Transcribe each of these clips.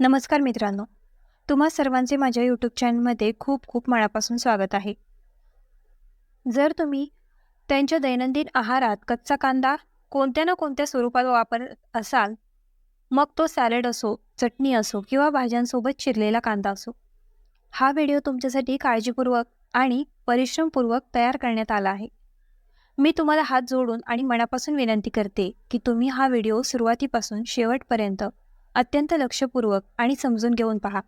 नमस्कार मित्रांनो. तुम्हा सर्वांचे माझ्या यूट्यूब चॅनलमध्ये खूप खूप मनापासून स्वागत आहे. जर तुम्ही त्यांच्या दैनंदिन आहारात कच्चा कांदा कोणत्या ना कोणत्या स्वरूपात वापरत असाल मग तो सॅलड असो चटणी असो किंवा भाज्यांसोबत चिरलेला कांदा असो हा व्हिडिओ तुमच्यासाठी काळजीपूर्वक आणि परिश्रमपूर्वक तयार करण्यात आला आहे. मी तुम्हाला हात जोडून आणि मनापासून विनंती करते की तुम्ही हा व्हिडिओ सुरुवातीपासून शेवटपर्यंत अत्यंत लक्षपूर्वक आणि समजून घेऊन पहा.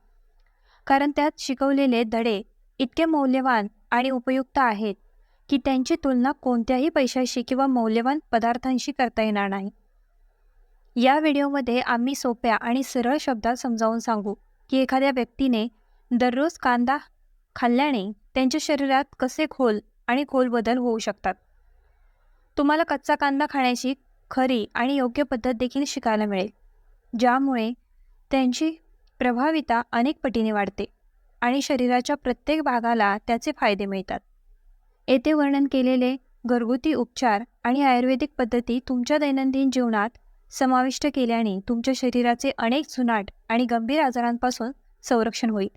कारण त्यात शिकवलेले धडे इतके मौल्यवान आणि उपयुक्त आहेत की त्यांची तुलना कोणत्याही पैशाशी किंवा मौल्यवान पदार्थांशी करता येणार नाही. या व्हिडिओमध्ये आम्ही सोप्या आणि सरळ शब्दात समजावून सांगू की एखाद्या व्यक्तीने दररोज कांदा खाल्ल्याने त्यांच्या शरीरात कसे खोल आणि खोल बदल होऊ शकतात? तुम्हाला कच्चा कांदा खाण्याची खरी आणि योग्य पद्धत देखील शिकायला मिळेल. ज्यामुळे त्यांची प्रभाविता अनेक पटीने वाढते आणि शरीराच्या प्रत्येक भागाला त्याचे फायदे मिळतात. येथे वर्णन केलेले घरगुती उपचार आणि आयुर्वेदिक पद्धती तुमच्या दैनंदिन जीवनात समाविष्ट केल्याने तुमच्या शरीराचे अनेक जुनाट आणि गंभीर आजारांपासून संरक्षण होईल.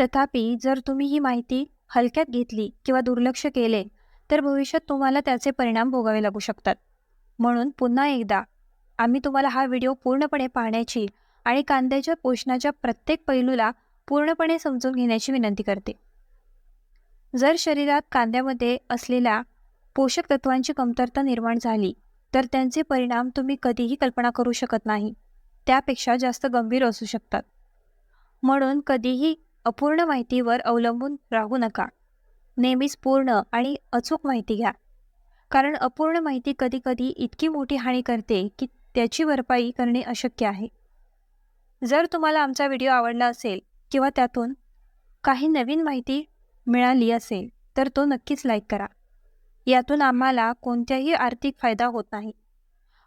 तथापि जर तुम्ही ही माहिती हलक्यात घेतली किंवा दुर्लक्ष केले तर भविष्यात तुम्हाला त्याचे परिणाम भोगावे लागू शकतात. म्हणून पुन्हा एकदा आम्ही तुम्हाला हा व्हिडिओ पूर्णपणे पाहण्याची आणि कांद्याच्या पोषणाच्या प्रत्येक पैलूला पूर्णपणे समजून घेण्याची विनंती करते. जर शरीरात कांद्यामध्ये असलेल्या पोषक तत्वांची कमतरता निर्माण झाली तर त्यांचे परिणाम तुम्ही कधीही कल्पना करू शकत नाही. त्यापेक्षा जास्त गंभीर असू शकतात. म्हणून कधीही अपूर्ण माहितीवर अवलंबून राहू नका. नेहमीच पूर्ण आणि अचूक माहिती घ्या. कारण अपूर्ण माहिती कधीकधी इतकी मोठी हानी करते की त्याची भरपाई करणे अशक्य आहे. जर तुम्हाला आमचा व्हिडिओ आवडला असेल किंवा त्यातून काही नवीन माहिती मिळाली असेल तर तो नक्कीच लाईक करा. यातून आम्हाला कोणत्याही आर्थिक फायदा होत नाही.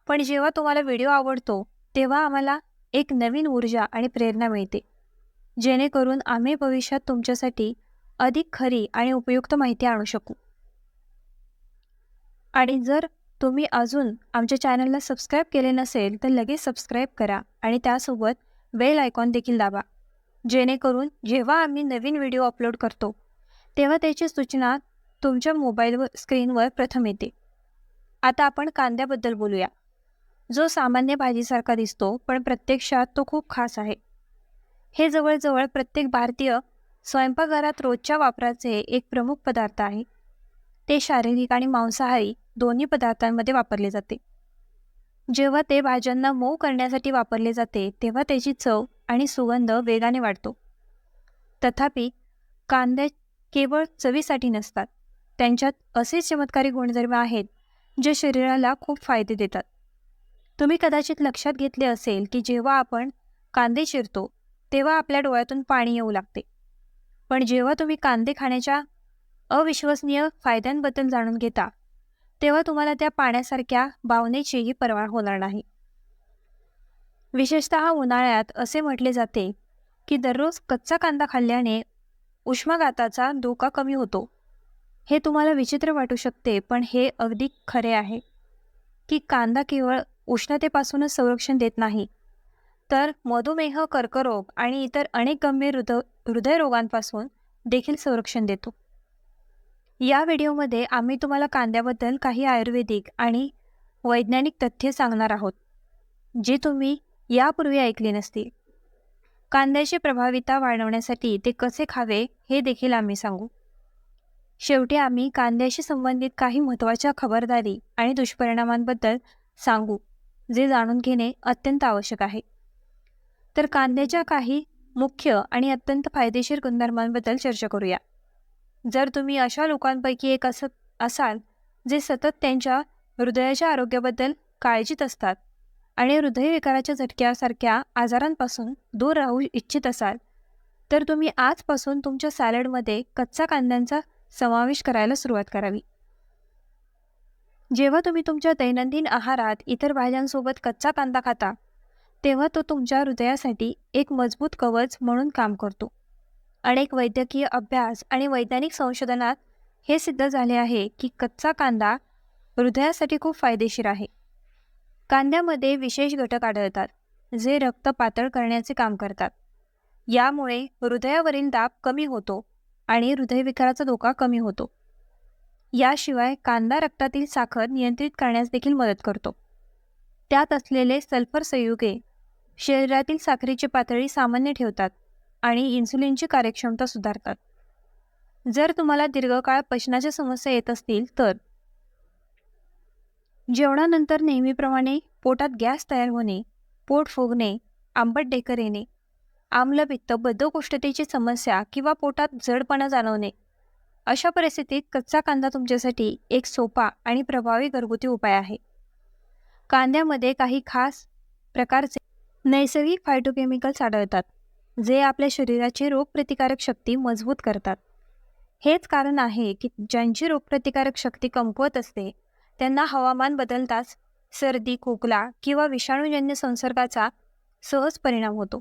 पण जेव्हा तुम्हाला व्हिडिओ आवडतो तेव्हा आम्हाला एक नवीन ऊर्जा आणि प्रेरणा मिळते. जेणेकरून आम्ही भविष्यात तुमच्यासाठी अधिक खरी आणि उपयुक्त माहिती आणू शकू. आणि जर तुम्ही अजून आमच्या चॅनलला सबस्क्राईब केले नसेल तर लगेच सबस्क्राईब करा आणि त्यासोबत बेल आयकॉन देखील दाबा. जेणेकरून जेव्हा आम्ही नवीन व्हिडिओ अपलोड करतो तेव्हा त्याची सूचना तुमच्या मोबाईलवर स्क्रीनवर प्रथम येते. आता आपण कांद्याबद्दल बोलूया. जो सामान्य भाजीसारखा दिसतो पण प्रत्यक्षात तो खूप खास आहे. हे जवळजवळ प्रत्येक भारतीय स्वयंपाकघरात रोजच्या वापराचे एक प्रमुख पदार्थ आहे. ते शारीरिक आणि मांसाहारी दोन्ही पदार्थांमध्ये वापरले जाते. जेव्हा ते भाज्यांना मऊ करण्यासाठी वापरले जाते तेव्हा त्याची चव आणि सुगंध वेगाने वाढतो. तथापि कांदे केवळ चवीसाठी नसतात त्यांच्यात असे चमत्कारी गुणधर्म आहेत जे शरीराला खूप फायदे देतात. तुम्ही कदाचित लक्षात घेतले असेल की जेव्हा आपण कांदे चिरतो तेव्हा आपल्या डोळ्यातून पाणी येऊ लागते. पण जेव्हा तुम्ही कांदे खाण्याच्या अविश्वसनीय फायद्यांबद्दल जाणून घेता तेव्हा तुम्हाला त्या पाण्यासारख्या भावनेचीही पर्वा होणार नाही. विशेषत उन्हाळ्यात असे म्हटले जाते की दररोज कच्चा कांदा खाल्ल्याने उष्माघाताचा धोका कमी होतो. हे तुम्हाला विचित्र वाटू शकते पण हे अगदी खरे आहे की कांदा केवळ उष्णतेपासूनच संरक्षण देत नाही तर मधुमेह कर्करोग आणि इतर अनेक गंभीर हृदय हृदयरोगांपासून देखील संरक्षण देतो. या व्हिडिओमध्ये आम्ही तुम्हाला कांद्याबद्दल काही आयुर्वेदिक आणि वैज्ञानिक तथ्ये सांगणार आहोत जे तुम्ही यापूर्वी ऐकले नसतील. कांद्याची प्रभाविता वाढवण्यासाठी ते कसे खावे हे देखील आम्ही सांगू. शेवटी आम्ही कांद्याशी संबंधित काही महत्त्वाच्या खबरदारी आणि दुष्परिणामांबद्दल सांगू जे जाणून घेणे अत्यंत आवश्यक आहे. तर कांद्याच्या काही मुख्य आणि अत्यंत फायदेशीर गुणधर्मांबद्दल चर्चा करूया. जर तुम्ही अशा लोकांपैकी एक असत असाल जे सतत त्यांच्या हृदयाच्या आरोग्याबद्दल काळजीत असतात आणि हृदयविकाराच्या झटक्यासारख्या आजारांपासून दूर राहू इच्छित असाल तर तुम्ही आजपासून तुमच्या सॅलडमध्ये कच्चा कांद्यांचा समावेश करायला सुरुवात करावी. जेव्हा तुम्ही तुमच्या दैनंदिन आहारात इतर भाज्यांसोबत कच्चा कांदा खाता तेव्हा तो तुमच्या हृदयासाठी एक मजबूत कवच म्हणून काम करतो. अनेक वैद्यकीय अभ्यास आणि वैज्ञानिक संशोधनात हे सिद्ध झाले आहे की कच्चा कांदा हृदयासाठी खूप फायदेशीर आहे. कांद्यामध्ये विशेष घटक आढळतात जे रक्त पातळ करण्याचे काम करतात. यामुळे हृदयावरील दाब कमी होतो आणि हृदयविकाराचा धोका कमी होतो. याशिवाय कांदा रक्तातील साखर नियंत्रित करण्यास देखील मदत करतो. त्यात असलेले सल्फर संयुगे शरीरातील साखरेची पातळी सामान्य ठेवतात. आणि इन्सुलिनची कार्यक्षमता सुधारतात. जर तुम्हाला दीर्घकाळ पचनाच्या समस्या येत असतील तर. जेवणानंतर नेहमीप्रमाणे पोटात गॅस तयार होणे पोट फुगणे आंबट डेकर येणे आम्लपित्त बद्धकोष्ठतेची समस्या किंवा पोटात जडपणा जाणवणे अशा परिस्थितीत कच्चा कांदा तुमच्यासाठी एक सोपा आणि प्रभावी घरगुती उपाय आहे. कांद्यामध्ये काही खास प्रकारचे नैसर्गिक फायटोकेमिकल्स आढळतात. जे आपल्या शरीराची रोगप्रतिकारक शक्ती मजबूत करतात. हेच कारण आहे की ज्यांची रोगप्रतिकारक शक्ती कमकुवत असते त्यांना हवामान बदलताच सर्दी खोकला किंवा विषाणूजन्य संसर्गाचा सहज परिणाम होतो.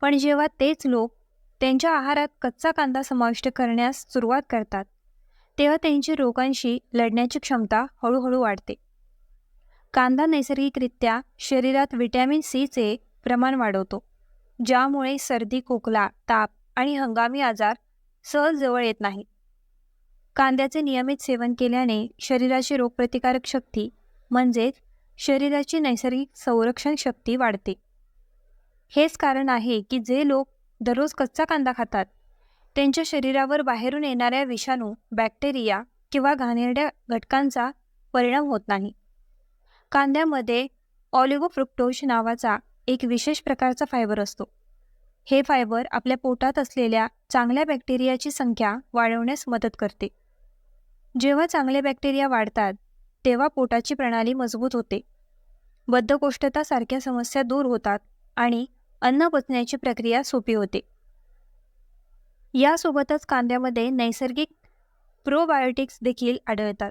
पण जेव्हा तेच लोक त्यांच्या आहारात कच्चा कांदा समाविष्ट करण्यास सुरुवात करतात तेव्हा त्यांची रोगांशी लढण्याची क्षमता हळूहळू वाढते. कांदा नैसर्गिकरित्या शरीरात व्हिटॅमिन सीचे प्रमाण वाढवतो. ज्यामुळे सर्दी खोकला ताप आणि हंगामी आजार सहज जवळ येत नाही कांद्याचे नियमित सेवन केल्याने शरीराची रोगप्रतिकारक शक्ती म्हणजेच शरीराची नैसर्गिक संरक्षण शक्ती वाढते. हेच कारण आहे की जे लोक दररोज कच्चा कांदा खातात त्यांच्या शरीरावर बाहेरून येणाऱ्या विषाणू बॅक्टेरिया किंवा घाणेरड्या घटकांचा परिणाम होत नाही. कांद्यामध्ये ऑलिगोफ्रुक्टोज नावाचा एक विशेष प्रकारचा फायबर असतो. हे फायबर आपल्या पोटात असलेल्या चांगल्या बॅक्टेरियाची संख्या वाढवण्यास मदत करते. जेव्हा चांगले बॅक्टेरिया वाढतात तेव्हा पोटाची प्रणाली मजबूत होते. बद्धकोष्ठतासारख्या समस्या दूर होतात आणि अन्न पचण्याची प्रक्रिया सोपी होते. यासोबतच कांद्यामध्ये नैसर्गिक प्रोबायोटिक्स देखील आढळतात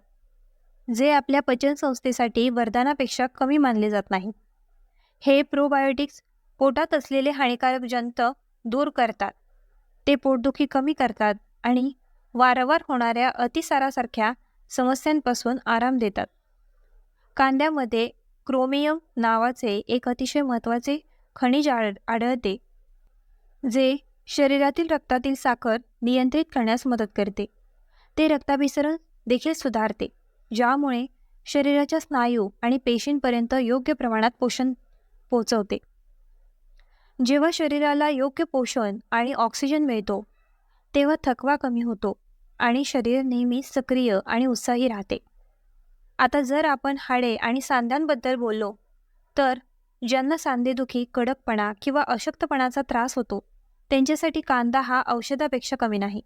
जे आपल्या पचनसंस्थेसाठी वरदानापेक्षा कमी मानले जात नाहीत. हे प्रोबायोटिक्स पोटात असलेले हानिकारक जंत दूर करतात. ते पोटदुखी कमी करतात आणि वारंवार होणाऱ्या अतिसारासारख्या समस्यांपासून आराम देतात. कांद्यामध्ये क्रोमियम नावाचे एक अतिशय महत्त्वाचे खनिज आढ आढळते जे शरीरातील रक्तातील साखर नियंत्रित करण्यास मदत करते. ते रक्ताभिसरण देखील सुधारते ज्यामुळे शरीराच्या स्नायू आणि पेशींपर्यंत योग्य प्रमाणात पोषण पोचवते. जेव्हा शरीराला योग्य पोषण आणि ऑक्सिजन मिळतो तेव्हा थकवा कमी होतो आणि शरीर नेहमी सक्रिय आणि उत्साही राहते. आता जर आपण हाडे आणि सांध्यांबद्दल बोललो तर ज्यांना सांधेदुखी कडकपणा किंवा अशक्तपणाचा त्रास होतो त्यांच्यासाठी कांदा हा औषधापेक्षा कमी नाही.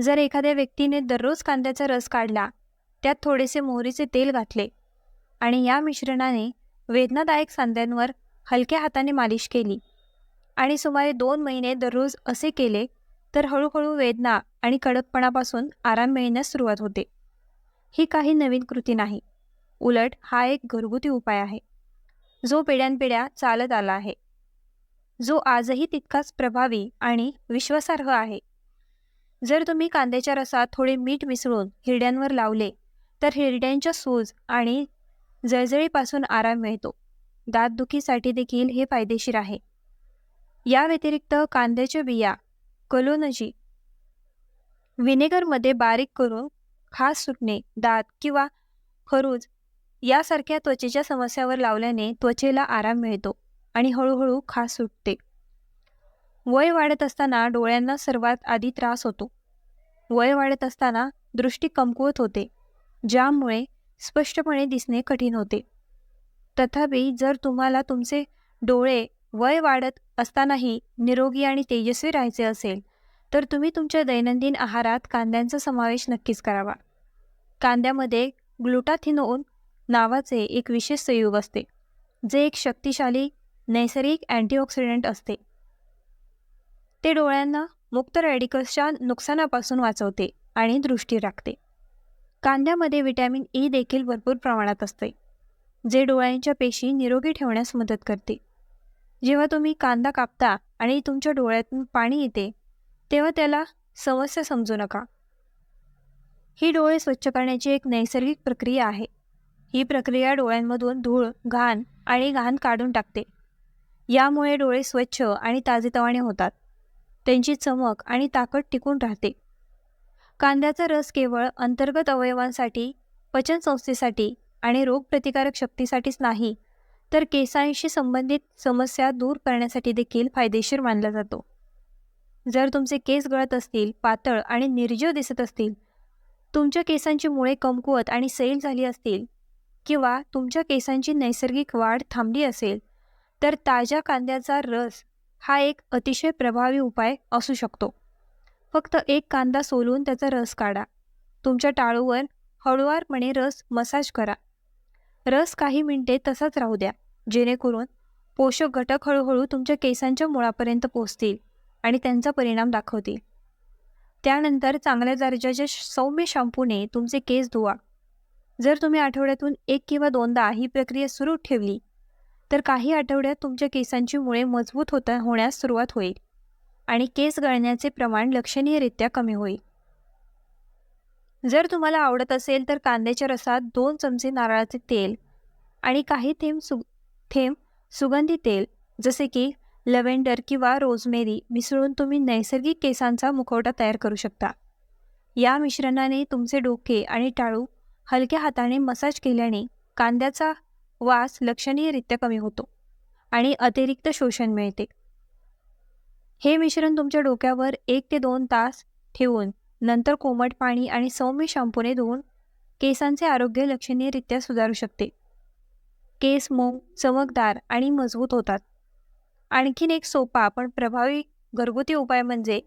जर एखाद्या व्यक्तीने दररोज कांद्याचा रस काढला त्यात थोडेसे मोहरीचे तेल घातले आणि या मिश्रणाने वेदनादायक सांध्यांवर हलक्या हाताने मालिश केली. आणि सुमारे दोन महिने दररोज असे केले तर हळूहळू वेदना आणि कडकपणापासून आराम मिळण्यास सुरुवात होते. ही काही नवीन कृती नाही. उलट हा एक घरगुती उपाय आहे. जो पिढ्यानपिढ्या चालत आला आहे. जो आजही तितकाच प्रभावी आणि विश्वासार्ह आहे. जर तुम्ही कांद्याच्या रसात थोडे मीठ मिसळून हिरड्यांवर लावले तर हिरड्यांच्या सूज आणि जळजळीपासून आराम मिळतो. दातदुखीसाठी देखील हे फायदेशीर आहे. या व्यतिरिक्त कांद्याच्या बिया कलोनजी व्हिनेगरमध्ये बारीक करून खास सुटणे दात किंवा खरूज यासारख्या त्वचेच्या समस्यावर लावल्याने त्वचेला आराम मिळतो आणि हळूहळू खास सुटते. वय वाढत असताना डोळ्यांना सर्वात आधी त्रास होतो. वय वाढत असताना दृष्टी कमकुवत होते ज्यामुळे स्पष्टपणे दिसणे कठीण होते. तथापि जर तुम्हाला तुमचे डोळे वय वाढत असतानाही निरोगी आणि तेजस्वी राहायचे असेल तर तुम्ही तुमच्या दैनंदिन आहारात कांद्यांचा समावेश नक्कीच करावा. कांद्यामध्ये ग्लुटाथिनोन नावाचे एक विशेष संयुग असते जे एक शक्तिशाली नैसर्गिक अँटीऑक्सिडंट असते. ते डोळ्यांना मुक्त रॅडिकल्सच्या नुकसानापासून वाचवते आणि दृष्टी राखते. कांद्यामध्ये व्हिटॅमिन ई देखील भरपूर प्रमाणात असते जे डोळ्यांच्या पेशी निरोगी ठेवण्यास मदत करते. जेव्हा तुम्ही कांदा कापता आणि तुमच्या डोळ्यातून पाणी येते तेव्हा त्याला समस्या समजू नका. ही डोळे स्वच्छ करण्याची एक नैसर्गिक प्रक्रिया आहे. ही प्रक्रिया डोळ्यांमधून धूळ घाण आणि घाण काढून टाकते. यामुळे डोळे स्वच्छ आणि ताजेतवाने होतात. त्यांची चमक आणि ताकद टिकून राहते. कांद्याचा रस केवळ अंतर्गत अवयवांसाठी पचनसंस्थेसाठी आणि रोगप्रतिकारक शक्तीसाठीच नाही तर केसांशी संबंधित समस्या दूर करण्यासाठी देखील फायदेशीर मानला जातो. जर तुमचे केस गळत असतील पातळ आणि निर्जीव दिसत असतील तुमच्या केसांची मुळे कमकुवत आणि सैल झाली असतील किंवा तुमच्या केसांची नैसर्गिक वाढ थांबली असेल तर ताज्या कांद्याचा रस हा एक अतिशय प्रभावी उपाय असू शकतो. फक्त एक कांदा सोलून त्याचा रस काढा. तुमच्या टाळूवर हळुवारपणे रस मसाज करा. रस काही मिनिटे तसाच राहू द्या जेणेकरून पोषक घटक हळूहळू तुमच्या केसांच्या मुळापर्यंत पोचतील आणि त्यांचा परिणाम दाखवतील. त्यानंतर चांगल्या दर्जाच्या सौम्य शॅम्पूने तुमचे केस धुवा. जर तुम्ही आठवड्यातून एक किंवा दोनदा ही प्रक्रिया सुरू ठेवली तर काही आठवड्यात तुमच्या केसांची मुळे मजबूत होता होण्यास सुरुवात होईल. आणि केस गळण्याचे प्रमाण लक्षणीयरित्या कमी होईल. जर तुम्हाला आवडत असेल तर कांद्याच्या रसात दोन चमचे नारळाचे तेल आणि काही थेंब सु थेंब सुगंधी तेल जसे की लव्हेंडर किंवा रोजमेरी मिसळून तुम्ही नैसर्गिक केसांचा मुखवटा तयार करू शकता. या मिश्रणाने तुमचे डोके आणि टाळू हलक्या हाताने मसाज केल्याने कांद्याचा वास लक्षणीयरित्या कमी होतो आणि अतिरिक्त शोषण मिळते. हे मिश्रण तुमच्या डोक्यावर एक ते दोन तास ठेवून नंतर कोमट पाणी आणि सौम्य शॅम्पूने धुवून केसांचे आरोग्य लक्षणीयरित्या सुधारू शकते. केस मऊ चमकदार आणि मजबूत होतात. आणखीन एक सोपा पण प्रभावी घरगुती उपाय म्हणजे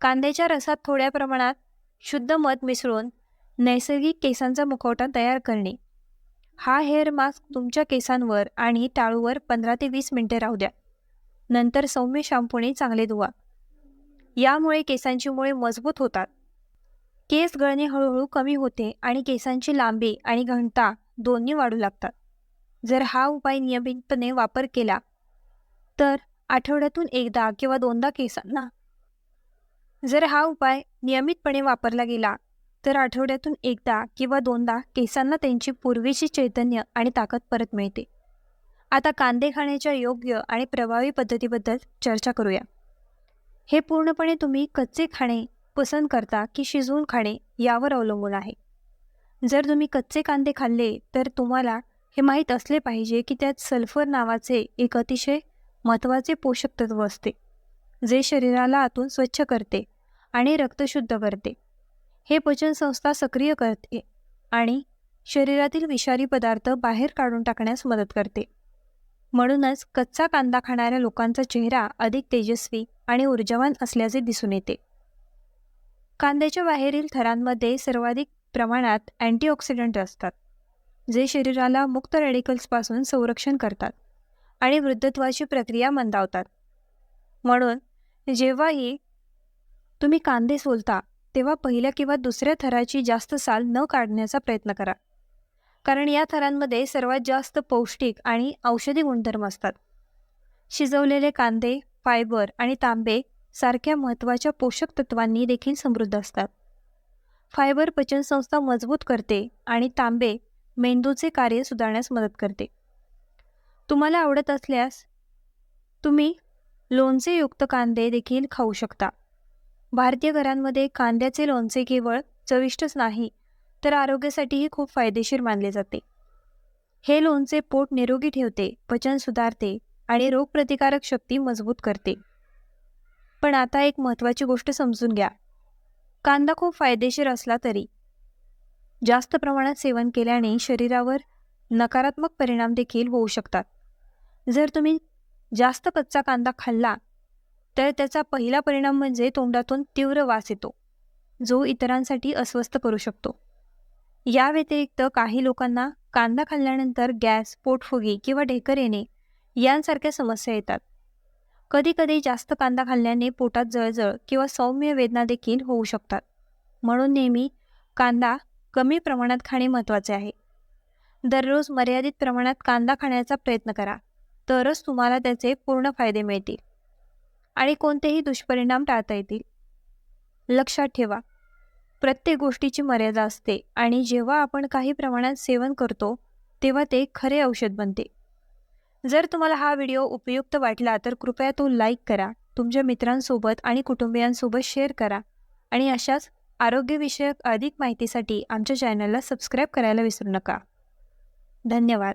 कांद्याच्या रसात थोड्या प्रमाणात शुद्ध मध मिसळून नैसर्गिक केसांचा मुखवटा तयार करणे. हा हेअर मास्क तुमच्या केसांवर आणि टाळूवर पंधरा ते वीस मिनिटे राहू द्या. नंतर सौम्य शॅम्पूने चांगले धुवा. यामुळे केसांची मुळे मजबूत होतात. केस गळणे हळूहळू कमी होते आणि केसांची लांबी आणि घनता दोन्ही वाढू लागतात. जर हा उपाय नियमितपणे वापर केला तर आठवड्यातून एकदा किंवा दोनदा केसांना. जर हा उपाय नियमितपणे वापरला गेला तर आठवड्यातून एकदा किंवा दोनदा केसांना त्यांची पूर्वीची चैतन्य आणि ताकद परत मिळते. आता कांदे खाण्याच्या योग्य आणि प्रभावी पद्धतीबद्दल चर्चा करूया. हे पूर्णपणे तुम्ही कच्चे खाणे पसंत करता की शिजवून खाणे यावर अवलंबून आहे. जर तुम्ही कच्चे कांदे खाल्ले तर तुम्हाला हे माहीत असले पाहिजे की त्यात सल्फर नावाचे एक अतिशय महत्त्वाचे पोषक तत्व असते जे शरीराला आतून स्वच्छ करते आणि रक्तशुद्ध करते. हे पचनसंस्था सक्रिय करते आणि शरीरातील विषारी पदार्थ बाहेर काढून टाकण्यास मदत करते. म्हणूनच कच्चा कांदा खाणाऱ्या लोकांचा चेहरा अधिक तेजस्वी आणि ऊर्जावान असल्याचे दिसून येते. कांद्याच्या बाहेरील थरांमध्ये सर्वाधिक प्रमाणात अँटीऑक्सिडंट असतात जे शरीराला मुक्त रेडिकल्सपासून संरक्षण करतात आणि वृद्धत्वाची प्रक्रिया मंदावतात. म्हणून जेव्हाही तुम्ही कांदे सोलता तेव्हा पहिल्या किंवा दुसऱ्या थराची जास्त साल न काढण्याचा प्रयत्न करा. कारण या थरांमध्ये सर्वात जास्त पौष्टिक आणि औषधी गुणधर्म असतात. शिजवलेले कांदे फायबर आणि तांबे सारख्या महत्त्वाच्या पोषक तत्वांनी देखील समृद्ध असतात. फायबर पचनसंस्था मजबूत करते आणि तांबे मेंदूचे कार्य सुधारण्यास मदत करते. तुम्हाला आवडत असल्यास तुम्ही लोणचेयुक्त कांदे देखील खाऊ शकता. भारतीय घरांमध्ये कांद्याचे लोणचे केवळ चविष्टच नाही तर आरोग्यासाठीही खूप फायदेशीर मानले जाते. हे लोणचे पोट निरोगी ठेवते पचन सुधारते आणि रोगप्रतिकारक शक्ती मजबूत करते. पण आता एक महत्त्वाची गोष्ट समजून घ्या. कांदा खूप फायदेशीर असला तरी. जास्त प्रमाणात सेवन केल्याने शरीरावर नकारात्मक परिणाम देखील होऊ शकतात. जर तुम्ही जास्त कच्चा कांदा खाल्ला तर त्याचा पहिला परिणाम म्हणजे तोंडातून तीव्र वास येतो जो इतरांसाठी अस्वस्थ करू शकतो. या व्यतिरिक्त काही लोकांना कांदा खाल्ल्यानंतर गॅस पोटफुगी किंवा ढेकर येणे यांसारख्या समस्या येतात. कधीकधी जास्त कांदा खाल्ल्याने पोटात जळजळ किंवा सौम्य वेदना देखील होऊ शकतात. म्हणून नेहमी कांदा कमी प्रमाणात खाणे महत्त्वाचे आहे. दररोज मर्यादित प्रमाणात कांदा खाण्याचा प्रयत्न करा तरच तुम्हाला त्याचे पूर्ण फायदे मिळतील आणि कोणतेही दुष्परिणाम टाळता येतील. लक्षात ठेवा प्रत्येक गोष्टीची मर्यादा असते आणि जेव्हा आपण काही प्रमाणात सेवन करतो तेव्हा ते खरे औषध बनते. जर तुम्हाला हा व्हिडिओ उपयुक्त वाटला तर कृपया तो लाईक करा तुमच्या मित्रांसोबत आणि कुटुंबियांसोबत शेअर करा आणि अशाच आरोग्यविषयक अधिक माहितीसाठी आमच्या चॅनलला सबस्क्राईब करायला विसरू नका. धन्यवाद.